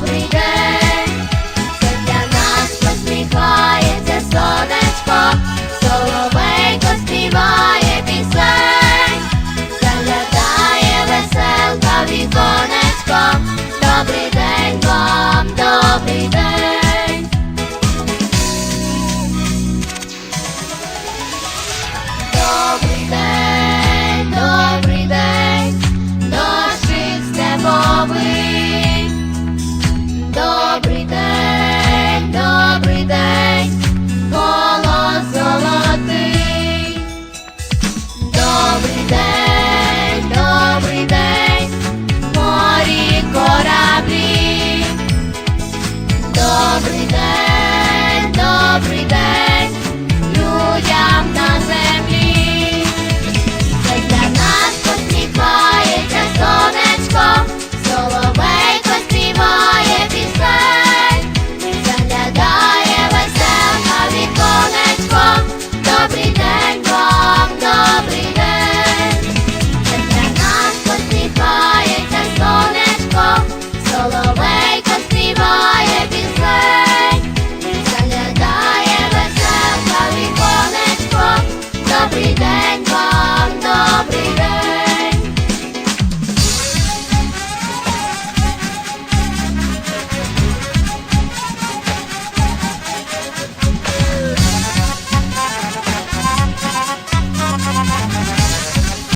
добрий день, це для нас посміхається сонечко, соловейко співає пісень, заглядає веселка віконечко, добрий день вам, добрий день.